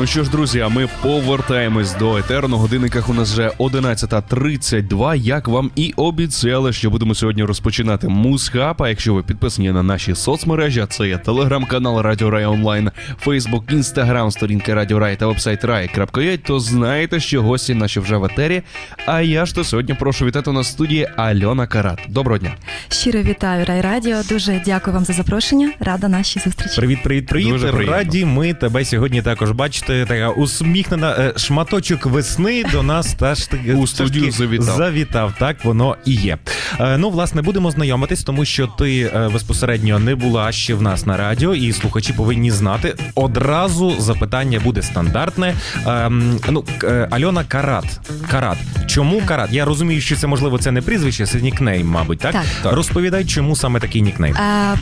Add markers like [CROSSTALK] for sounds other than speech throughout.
Ну що ж, друзі, а ми повертаємось до етеру. На годинниках у нас вже 11.32. Як вам і обіцяли, що будемо сьогодні розпочинати музхаб. А якщо ви підписані на наші соцмережі, а це є телеграм-канал Радіо Рай Онлайн, Фейсбук, Інстаграм, сторінка Радіо Рай та вебсайт Rai.ua, то знаєте, що гості наші вже в етері. А я ж то сьогодні прошу вітати у нас в студії Альона Карат. Доброго дня. Щиро вітаю Рай Радіо. Дуже дякую вам за запрошення. Рада нашій зустрічі. Привіт, привіт, привіт. Дуже приємно. Раді ми тебе сьогодні також бачити. Така усміхнена е, шматочок весни до нас теж таки- У студію завітав. Завітав, так воно і є. Е, Ну, власне, будемо знайомитись, тому що ти е, безпосередньо не була ще в нас на радіо, і слухачі повинні знати. Одразу запитання буде стандартне. Ем, ну, Альона Карат. Карат. Чому Карат? Я розумію, що це можливо це не прізвище, це нікнейм, мабуть, так? Так. Розповідай, чому саме такий нікнейм.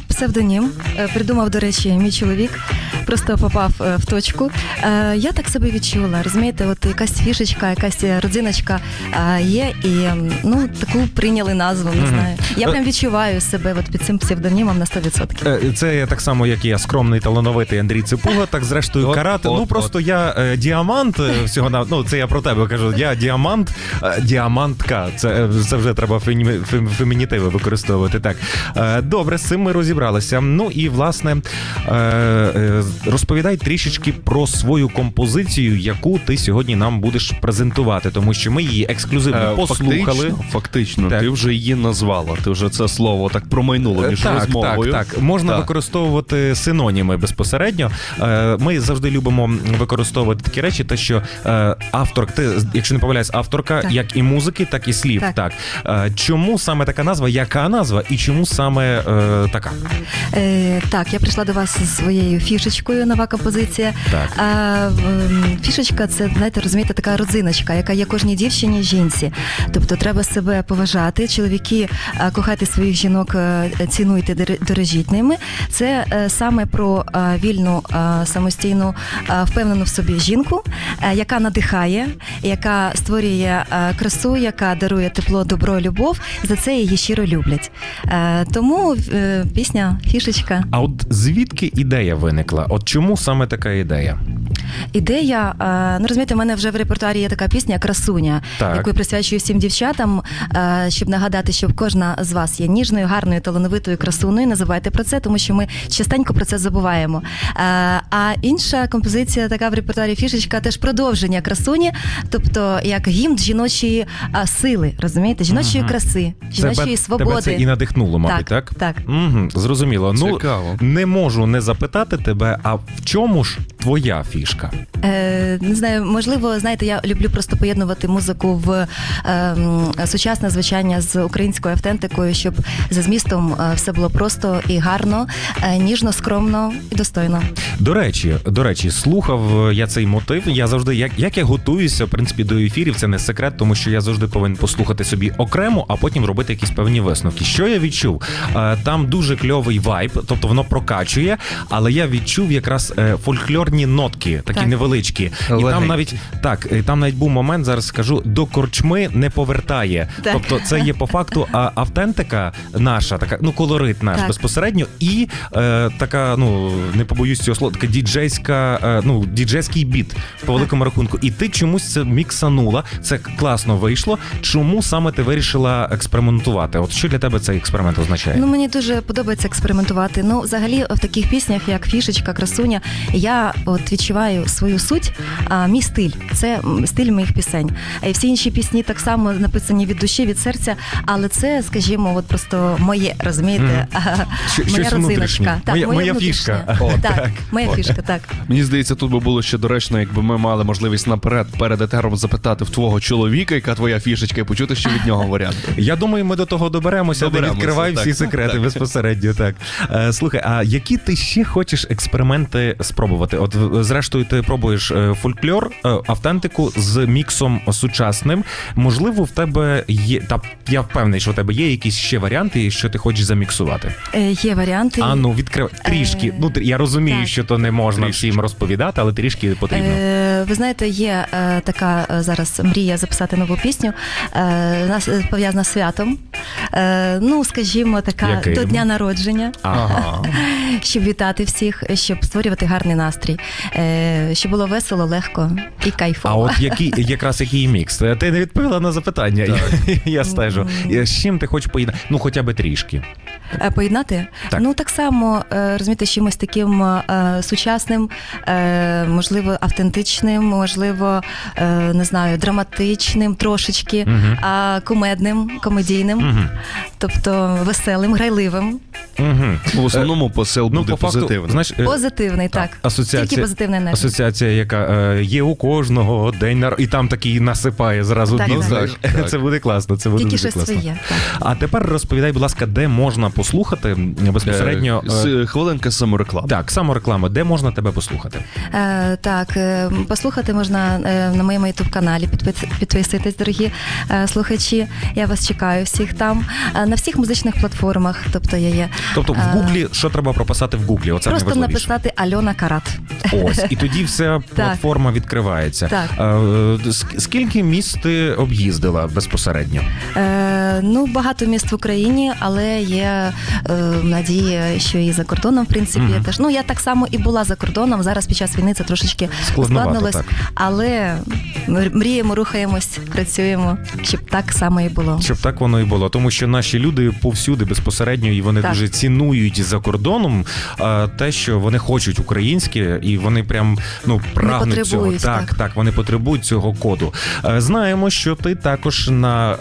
Псевдонім придумав, до речі, мій чоловік. Просто попав в точку. Е, Я так себе відчула. Розумієте, от якась фішечка, якась родзиночка е, є, і ну таку прийняли назву. Не знаю. Я Е, прям відчуваю себе от під цим псевдонімом на 100%. Е, Це так само, як і я скромний талановитий Андрій Ципуга, так зрештою От, карат. от, ну просто я е, діамант е, всього на ну це я про тебе кажу. Я діамант, е, діамантка. Це, е, це вже треба фемі- фем- фемінітиви використовувати. Так Е, добре, з цим ми розібралися. Ну і власне е, е, розповідай трішечки про свою композицію, яку ти сьогодні нам будеш презентувати, тому що ми її ексклюзивно Е, послухали. Фактично, фактично Так. ти вже її назвала. Ти вже це слово так промайнуло між Е, так, розмовою. Так, так. Можна Так. використовувати синоніми безпосередньо. Е, Ми завжди любимо використовувати такі речі, те, що е, автор, ти, якщо не помиляюсь, авторка Так. як і музики, так і слів. Так. Так. Е, Чому саме така назва? Яка назва і чому саме е, така? Е, так, я прийшла до вас зі своєю фішечкою, нова композиція. Так. Фішечка це, знаєте, розумієте, така родзиночка, яка є кожній дівчині жінці. Тобто треба себе поважати. Чоловіки, а, кохайте своїх жінок, е, цінуйте, дорожіть ними. Це е, саме про е, вільну, е, самостійну, е, впевнену в собі жінку, е, яка надихає, яка створює е, красу, яка дарує тепло, добро, любов. За це її щиро люблять. Е, Тому е, пісня фішечка. А от звідки ідея виникла? От чому саме така ідея? Ідея, е, ну розумієте, в мене вже в репертуарі є така пісня Красуня, Так. яку я присвячую всім дівчатам, е, щоб нагадати, що кожна з вас є ніжною, гарною, талановитою красуною. Не забувайте про це, тому що ми частенько про це забуваємо. Е, А інша композиція, така в репертуарі фішечка, теж продовження красуні, тобто як гімн жіночої сили, розумієте, жіночої Мгм. краси, жіночої тебе, свободи. Тебе це і надихнуло, мабуть, так? так. Угу, зрозуміло. Ну, не можу не запитати тебе, а в чому ж твоя фішка? Е, не знаю, можливо, знаєте, я люблю просто поєднувати музику в е, сучасне звучання з українською автентикою, щоб за змістом е, все було просто і гарно, е, ніжно, скромно і достойно. До речі, до речі, слухав я цей мотив. Я завжди, як, як я готуюся, в принципі, до ефірів, це не секрет, тому що я завжди повинен послухати собі окремо, а потім робити якісь певні висновки. Що я відчув? Е, Там дуже кльовий вайб, тобто воно прокачує, але я відчув якраз фольклорні нотки, такі Так. невеличкі. І там навіть так, і там навіть був момент, зараз скажу, до корчми не повертає. Так. Тобто, це є по факту а, автентика наша, така ну колорит наш Так. безпосередньо, і е, така, ну не побоюсь цього слова, така діджейська, е, ну діджейський біт по великому рахунку. І ти чомусь це міксанула. Це класно вийшло. Чому саме ти вирішила експериментувати? От що для тебе цей експеримент означає? Ну мені дуже подобається експериментувати. Ну, взагалі, в таких піснях, як фішечка, красуня, я от відчуваю свою суть, а мій стиль це стиль моїх пісень. І всі інші пісні так само написані від душі, від серця, але це, скажімо, от просто моє, розумієте, Що- моя родзиночка. Так, Моя- моя фішка. О, так, так. моя О. фішка, так. Мені здається, тут би було ще доречно, якби ми мали можливість наперед перед етером запитати в твого чоловіка, яка твоя фішечка, і почути, що від нього варіанти. Я думаю, ми до того доберемося, не Доберемося, відкривай так, всі секрети так. безпосередньо. Так Е, слухай, а які ти ще хочеш експерименти спробувати? От зрештою, ти пробуєш е, фольклор, е, автентику з міксом сучасним. Можливо, в тебе є та я впевнений, що в тебе є якісь ще варіанти, що ти хочеш заміксувати. Е, Є варіанти. А ну відкривай трішки. Е, Ну я розумію, так. що то не можна Трішечки. всім розповідати, але трішки потрібно. Е, ви знаєте, є е, така е, зараз мрія записати нову пісню, е, нас е, пов'язана з святом. Е, ну, скажімо, така Яким? до дня народження, Ага. [LAUGHS] щоб вітати всіх, щоб створювати гарний настрій. Е, щоб було весело, легко і кайфово. А от який якраз який мікс? Ти не відповіла на запитання. Я стежу. З чим ти хочеш поєднати? Ну, хоча б трішки. Е, Поєднати? Так. Ну так само е, розумієте, з чимось таким е, сучасним, можливо, автентичним, можливо, не знаю, драматичним трошечки, а кумедним, комедійним, Мгм. тобто веселим, грайливим, Мгм. В основному посил Ну, буде по позитивний. знаєш, позитивний, так. асоціація- Тільки позитивна енергія. Асоціація, яка е, є у кожного день нар... і там такий насипає зразу Так, дно, так. Так. [LAUGHS] Це буде класно. Це буде Тільки дуже класно. своє. Так. А тепер розповідай, будь ласка, де можна послухати безпосередньо. Е, з- е, Хвилинка самореклами. Так, самореклама, де можна тебе послухати? Е, так, е, послухати можна е, на моєму ютуб каналі. Підписуйтесь, дорогі е, слухачі. Я вас чекаю всіх там. Е, на всіх музичних платформах. Тобто я є. Тобто в Е, Гуглі, що треба прописати в Гуглі? Оце Просто найважливіше. написати Альона Карат. Ось, і тоді вся платформа відкривається. Так. Е, ск- Скільки міст ти об'їздила безпосередньо? Е, ну, багато міст в Україні, але є е, надія, що і за кордоном, в принципі, Мгм. теж. Ну, я так само і була за кордоном. Зараз під час війни це трошечки ускладнилось. Але мріємо, рухаємось, працюємо, щоб так само і було. Щоб так воно і було, тому що наші люди повсюди безпосередньо і вони Так. дуже цінують за кордоном е, те, що вони хочуть українське, і вони прям ну прагнуть цього. Так, так, так. вони потребують цього коду. Е, Знаємо, що ти також на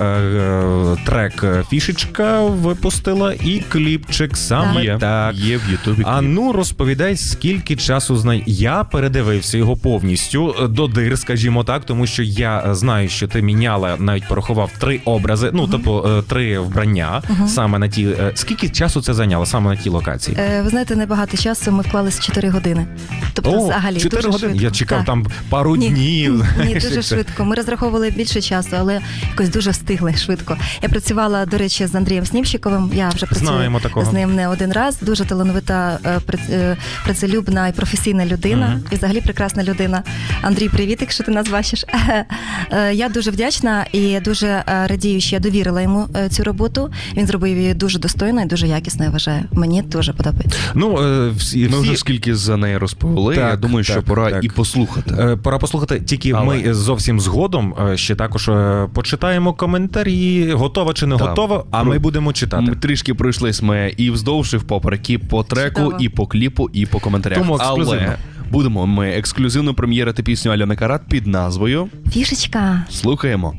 трек фішечка випустила і кліпчик саме Є, так. є в Ютубі. А ну розповідай, скільки часу знай. Я передивився його повністю е, до дир, скажімо так, тому що я знаю, що ти міняла, навіть порахував три образи, ну тобто е, три вбрання саме на ті. е, Скільки часу це зайняло саме на тій локації? Е, ви знаєте, небагато часу. Ми вклалися 4 години. Тобто, взагалі, 4 дуже години. швидко. Я чекав Так. там пару Ні, днів. Ні, [LAUGHS] дуже швидко. Ми розраховували більше часу, але якось дуже встигли швидко. Я працювала, до речі, з Андрієм Снімщиковим. Я вже працюю Знаємо такого. з ним не один раз. Дуже талановита, е, е, працелюбна і професійна людина, Мгм. і взагалі прекрасна людина. Андрій, привіт, якщо ти нас бачиш. [LAUGHS] Е, Я дуже вдячна і дуже радію, що я довірила йому цю роботу. Він зробив її дуже достойно і дуже якісно. Я вважаю. Мені дуже подобається. Ну, всі, Ми вже скільки за неї розповіли. Так, я думаю, що пора так. і послухати. Пора послухати. Тільки Але. ми зовсім згодом ще також почитаємо коментарі, готова чи не Так. готова, а Про- ми будемо читати. Ми трішки пройшлись ми і вздовж, і впоперек, і по треку, Чудово. і по кліпу, і по коментарях. Тому ексклюзивно. Але будемо ми ексклюзивно прем'єрити пісню Альони Карат під назвою. Фішечка. Слухаємо.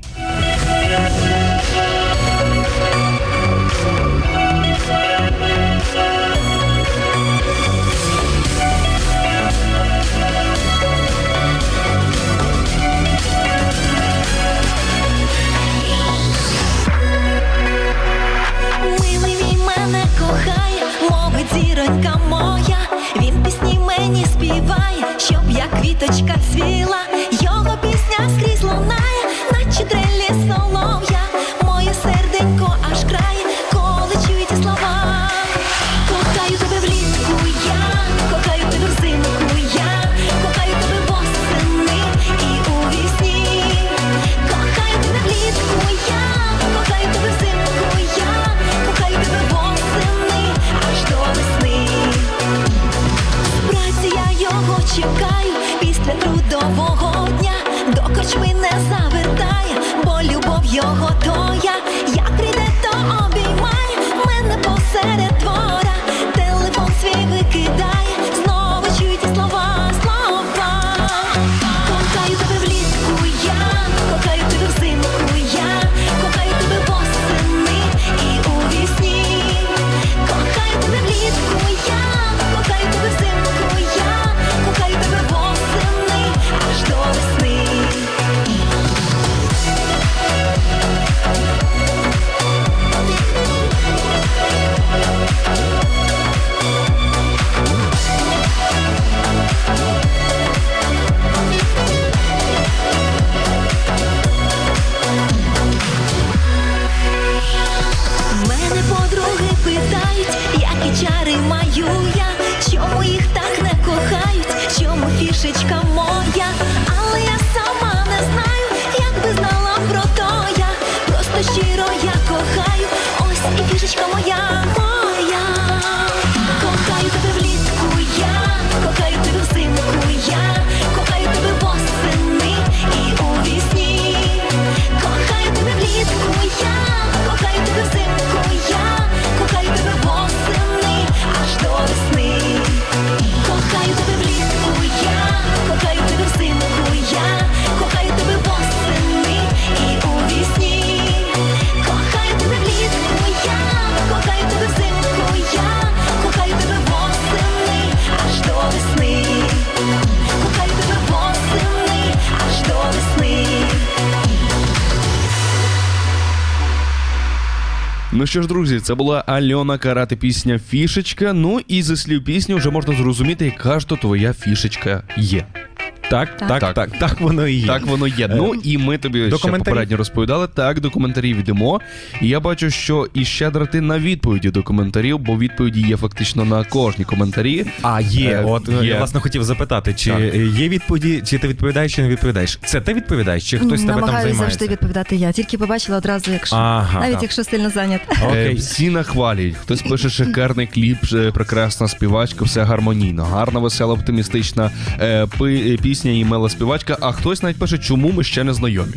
Ну що ж, друзі, це була Альона Карати пісня Фішечка. Ну і зі слів пісні вже можна зрозуміти, яка ж то твоя фішечка є. Так, Так. так, Так. так, воно і є. Так воно є. Ну і ми тобі ще коментарів. попередньо розповідали. Так, до коментарів йдемо. І я бачу, що і щедра ти на відповіді до коментарів, бо відповіді є фактично на кожні коментарі. А є, Е, от є. я власне хотів запитати, чи Так. є відповіді, чи ти відповідаєш, чи не відповідаєш? Це ти відповідаєш, чи хтось тебе там Намагаюся займається? завжди відповідати я. Тільки побачила одразу, якщо Ага, навіть так. якщо сильно зайнята. Е, Окей. всі нахвалюють. Хтось пише шикарний кліп, е, прекрасна співачка, все гармонійно, гарна, весела, оптимістична е, пи- е, пісня і мела співачка. А хтось навіть пише, чому ми ще не знайомі.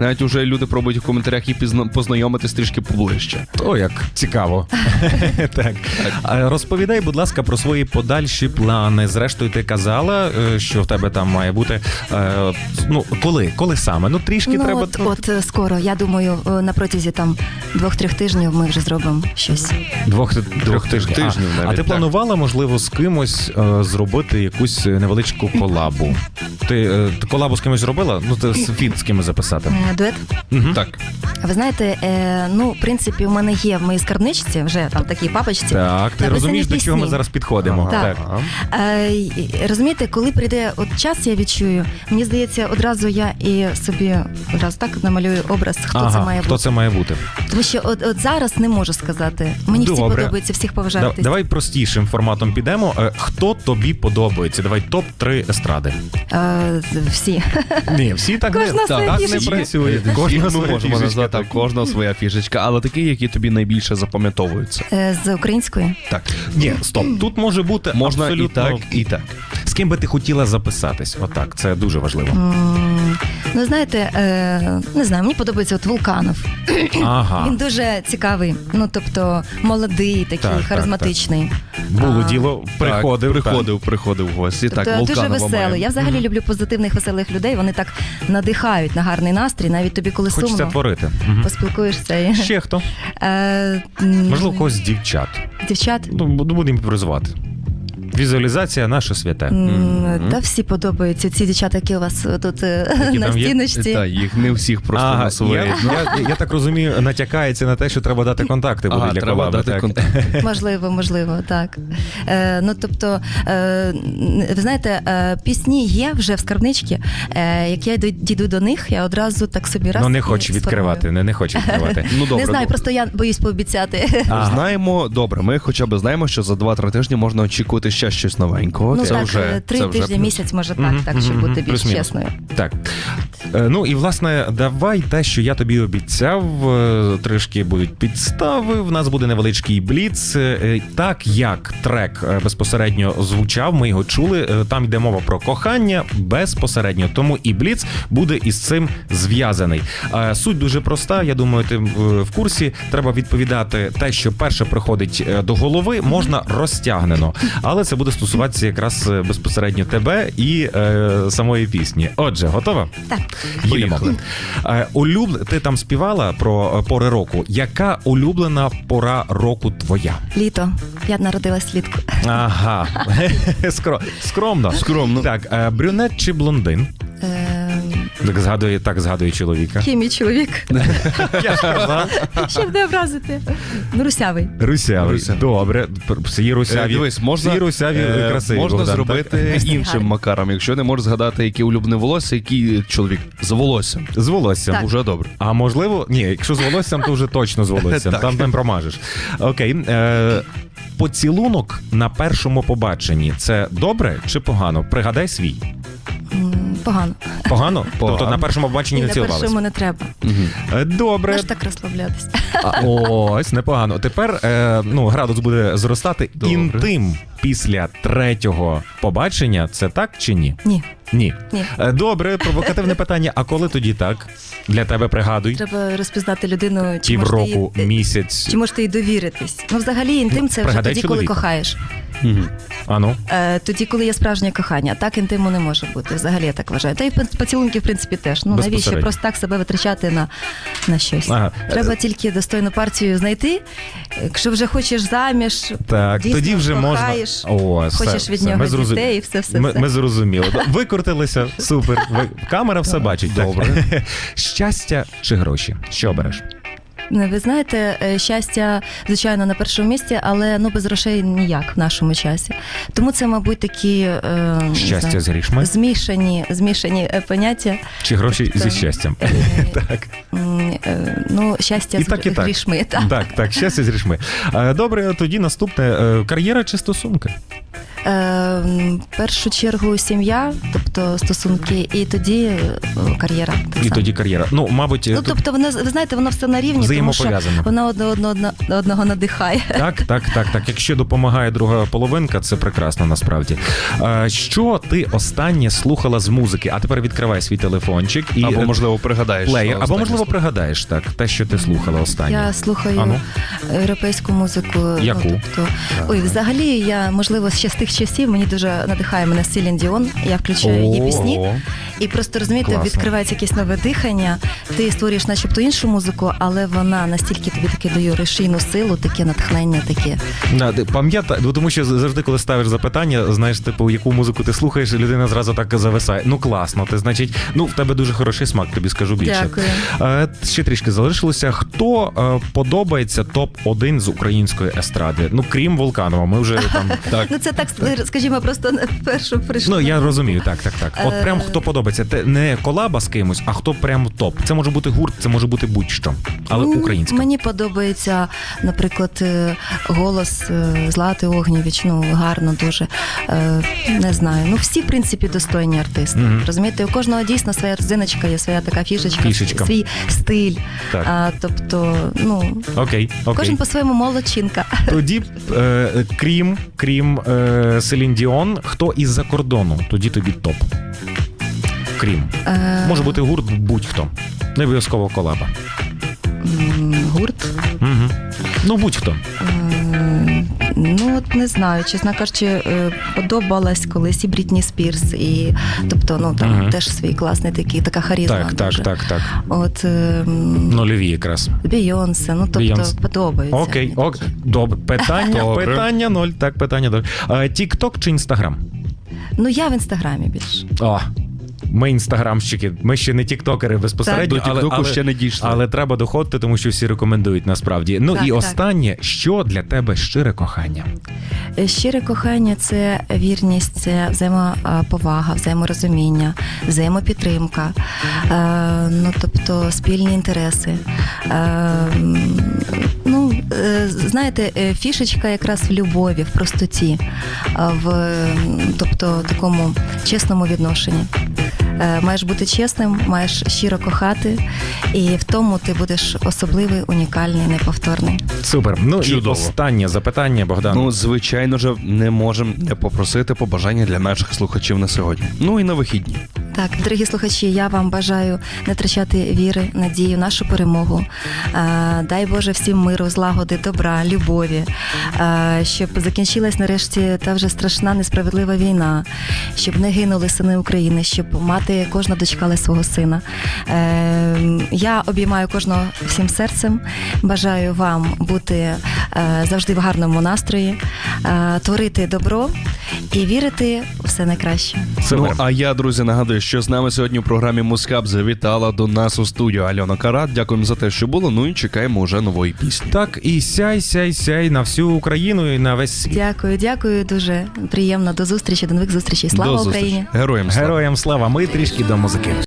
Навіть уже люди пробують в коментарях і познайомитись трішки поближче. О, як цікаво. [LAUGHS] так. Розповідай, будь ласка, про свої подальші плани. Зрештою, ти казала, е, що в тебе там має бути. е, Ну, коли? Коли саме? Ну, трішки ну, треба. от, от е, скоро, я думаю, на протязі там двох-трьох тижнів ми вже зробимо щось. Двох трьох тижнів. тижнів а, навіть, а ти так. планувала, можливо, з кимось зробити якусь невеличку колабу? Ти, колабу з кимось робила? Ну, ти з- фіт з кимось записати. Е, Дует. Мгм. Так. Ви знаєте, е, ну, в принципі, у мене є в моїй скарбничці вже там такій папочці. Так, ти Написані розумієш, до чого ми пісні. зараз підходимо. Так. Е, й- розумієте, коли прийде от час, я відчую, мені здається, одразу я і собі одразу так намалюю образ, хто ага, це має хто бути. це має бути? Тому що от, от зараз не можу сказати. Мені всі Добре. подобається, всіх Да, поважати. давай простішим форматом підемо. Е, Хто тобі подобається? Давай топ 3 естради. Е, всі. Ні, всі так Кожна не, своя так не фішечка. Ми Кожна своя можемо фішечка, назвати так. своя фішечка, але такі, які тобі найбільше запам'ятовуються. Е, з української. Так, Ні, стоп. Тут може бути можна абсолютно... і так, і так. З ким би ти хотіла записатись? Отак, це дуже важливо. М, Ну, знаєте, е, не знаю, мені подобається от Вулканов. Ага. Він дуже цікавий. Ну, тобто, молодий, такий, Так, так, харизматичний. Було А, діло, приходив. так, приходив, приходив в гості. Тобто так, дуже Вулканова веселий. маємо. Я взагалі люблю позитивних, веселих людей. Вони так надихають на гарний настрій, навіть тобі, коли Хочеться сумно, творити. Мгм. поспілкуєшся. І... Ще хто? Е, м, Можливо, когось з дівчат. Дівчат. Ну, будемо призивати. Візуалізація наше святе. М, Та всі подобаються ці дівчата, які у вас тут е, Які на там є? стіночці. Та, їх не всіх просто Ага, на своє. я, я, я так розумію, натякається на те, що треба дати контакти буде Ага, для треба колаби. дати так. контакт. [LAUGHS] Можливо, можливо, так. Е, ну тобто, е, ви знаєте, е, пісні є вже в скарбничці. Е, як я йду- дійду до них, я одразу так собі раз Ну не і хочу сформую. відкривати, не, не хочу відкривати. [LAUGHS] Ну, добре, не знаю, добре. просто я боюсь пообіцяти. Ага. [LAUGHS] Знаємо, добре, ми хоча б знаємо, що за 2-3 тижні можна очікувати ще щось новенького. ну це так, вже, е, три це тижні, вже... місяць, може так, Мгм, так, щоб бути більш чесною. Так. Е, Ну і власне, давай те, що я тобі обіцяв. е, Трішки будуть підстави. В нас буде невеличкий бліц. Е, Так як трек безпосередньо звучав, ми його чули. Там йде мова про кохання безпосередньо. Тому і бліц буде із цим зв'язаний. Суть дуже проста. Я думаю, ти в курсі. Треба відповідати те, що перше приходить до голови, можна розтягнено, але це буде стосуватися якраз безпосередньо тебе і самої пісні. Отже, готова? Так. Їдемо. Поїхали. Е, улюб... Ти там співала про е, пори року. Яка улюблена пора року твоя? Літо. Я народилась літку. Ага. [LAUGHS] Скро... Скромно. Скромно. Так, е, брюнет чи блондин? Е, Так згадує, так згадує чоловіка. Який мій чоловік? [LAUGHS] Щоб не образити. Ну, русявий. Русявий. Русявий. Добре. Всі Е, русяві. Дивись, можна, Всі русяві е, красиві. можна Богдан, зробити Всі іншим макаром. Якщо не можеш згадати, яке улюблене волосся, який чоловік з волоссям. З волоссям. Так. Уже добре. А можливо, ні, якщо з волоссям, то вже точно з волоссям. [LAUGHS] Так. Там не промажеш. Окей. Е, поцілунок на першому побаченні це добре чи погано? Пригадай свій. М, Погано. Погано? Погано. [LAUGHS] Тобто на першому побаченні І не на першому не треба. Е, Добре. Аж так розслаблятися. А, [LAUGHS] ось непогано. Тепер е, ну, градус буде зростати. Добре. Інтим після третього побачення це так чи ні? Ні, Ні. ні. Е, Добре, провокативне [LAUGHS] питання. А коли тоді так? Для тебе пригадуй. Треба розпізнати людину, чи можете Півроку, їй, місяць. чи можете їй довіритись. Ну, взагалі, інтим це вже пригадай тоді, коли чоловіка. кохаєш. Ану. Е, тоді, коли є справжнє кохання. Так інтиму не може бути. Взагалі я так вважаю. Та й поцілунки, в принципі, теж. Ну навіщо Безпосередньо. просто так себе витрачати на, на щось? Ага. Треба тільки достойну партію знайти. Якщо вже хочеш заміж, Так, дійсно тоді вже кохаєш, можна. О, все, хочеш від все, нього ми зрозум- дітей і все, все, Ми, все. ми зрозуміли. Викрутилися, супер. Ви- Камера все бачить. Добре. [LAUGHS] Щастя чи гроші? Що береш? Ви знаєте, е, щастя, звичайно, на першому місці, але ну без грошей ніяк в нашому часі. Тому це, мабуть, такі е, Щастя з грішми змішані, змішані е, поняття. чи гроші Тобто, зі щастям? Е, [LAUGHS] Так. е, Ну, щастя І з так, і грішми. Так. Так, так, щастя з грішми. Е, Добре, тоді наступне Е, кар'єра чи стосунки? Е, в першу чергу сім'я, тобто стосунки, і тоді е, кар'єра. І само. тоді кар'єра. Ну, мабуть, Ну, тобто, воно, ви знаєте, воно все на рівні, взаємопов'язано. вона одне одно, одно, одного надихає. Так, так, так, так. Якщо допомагає друга половинка, це прекрасно насправді. Що ти останнє слухала з музики? А тепер відкривай свій телефончик і Або, е, можливо, пригадаєш. плеєр, або можливо слово. пригадаєш так, те, що ти слухала останнє. Я слухаю Ану. європейську музику. Яку? Ну, тобто, ой, взагалі, я можливо ще з тих часів мені дуже надихає мене Селін Діон. Я включаю її пісні. І просто розумієте, відкривається якесь нове дихання. Ти створюєш, начебто, іншу музику, але вона настільки тобі таке дає рушійну силу, таке натхнення, таке. Да, пам'ятай, ну, тому що завжди, коли ставиш запитання, знаєш, типу, яку музику ти слухаєш, людина зразу так зависає. Ну класно, ти значить, ну в тебе дуже хороший смак, тобі скажу більше. Дякую. Е, ще трішки залишилося. Хто е, подобається топ 1 з української естради? Ну крім Вулканова, ми вже там. [LAUGHS] Так. Ну це так, скажімо, просто на першу прийшло. Ну я розумію, так, так, так. От Е. прям хто подобається, не колаба з кимось, а хто прям топ. Це може бути гурт, це може бути будь-що, але українська. Мені подобається, наприклад, е, голос е, Злати Огнєвіч, ну гарно дуже. Е, Не знаю. Ну всі, в принципі, достойні артисти. Мгм. Розумієте, у кожного дійсно своя родзиночка, є своя така фішечка, Фішечка. свій стиль. Так. А, тобто, ну Окей, окей. кожен по-своєму молодчинка. [LAUGHS] Тоді, е, крім, крім е, Селін Діон, хто із-за кордону, тоді тобі топ. Крім. Е, Може бути гурт будь-хто. Не обов'язково колаба. Гурт. Угу. Ну, будь-хто. Е, Ну, от не знаю, чесно кажучи, е, подобалась колись і Брітні Спірс, і тобто, ну там Мгм. теж свій класний такий, така харізма. Так, так, дуже. так, так. От е, Нульові якраз. Бейонсе, ну тобто Бейонсе. подобається. Окей, ок. Добре. Питання, Добре. питання ноль. Так, питання ноль. Тік-ток чи інстаграм? Ну я в інстаграмі більше. О. Ми інстаграмщики, ми ще не тіктокери безпосередньо, але, але, ще не дійшли. але треба доходити, тому що всі рекомендують насправді. Ну Так, і так. останнє, що для тебе щире кохання? Е, Щире кохання це вірність, це взаємоповага, взаєморозуміння, взаємопідтримка, е, ну тобто спільні інтереси. Е, ну, е, знаєте, е, фішечка якраз в любові, в простоті, в тобто такому чесному відношенні. Е, Маєш бути чесним, маєш щиро кохати, і в тому ти будеш особливий, унікальний, неповторний. Супер. Ну Чудово. і останнє запитання, Богдан. Ну, звичайно ж, не можемо не попросити побажання для наших слухачів на сьогодні. Ну і на вихідні. Так, дорогі слухачі, я вам бажаю не втрачати віри, надію, нашу перемогу. Дай Боже всім миру, злагоди, добра, любові, щоб закінчилась нарешті та вже страшна несправедлива війна, щоб не гинули сини України, щоб мати кожна дочекала свого сина. Е, Я обіймаю кожного всім серцем. Бажаю вам бути е, завжди в гарному настрої, е, творити добро і вірити все найкраще. Супер. Ну, а я, друзі, нагадую, що з нами сьогодні у програмі Мускап завітала до нас у студію Альона Карат. Дякуємо за те, що було. Ну і чекаємо уже нової пісні. Так, і сяй, сяй, сяй на всю Україну і на весь світ. Дякую, дякую. Дуже приємно. До зустрічі, до нових зустрічей. Слава До зустрічі. Україні! Героям слава! Героям слава! Ми трішки до музики.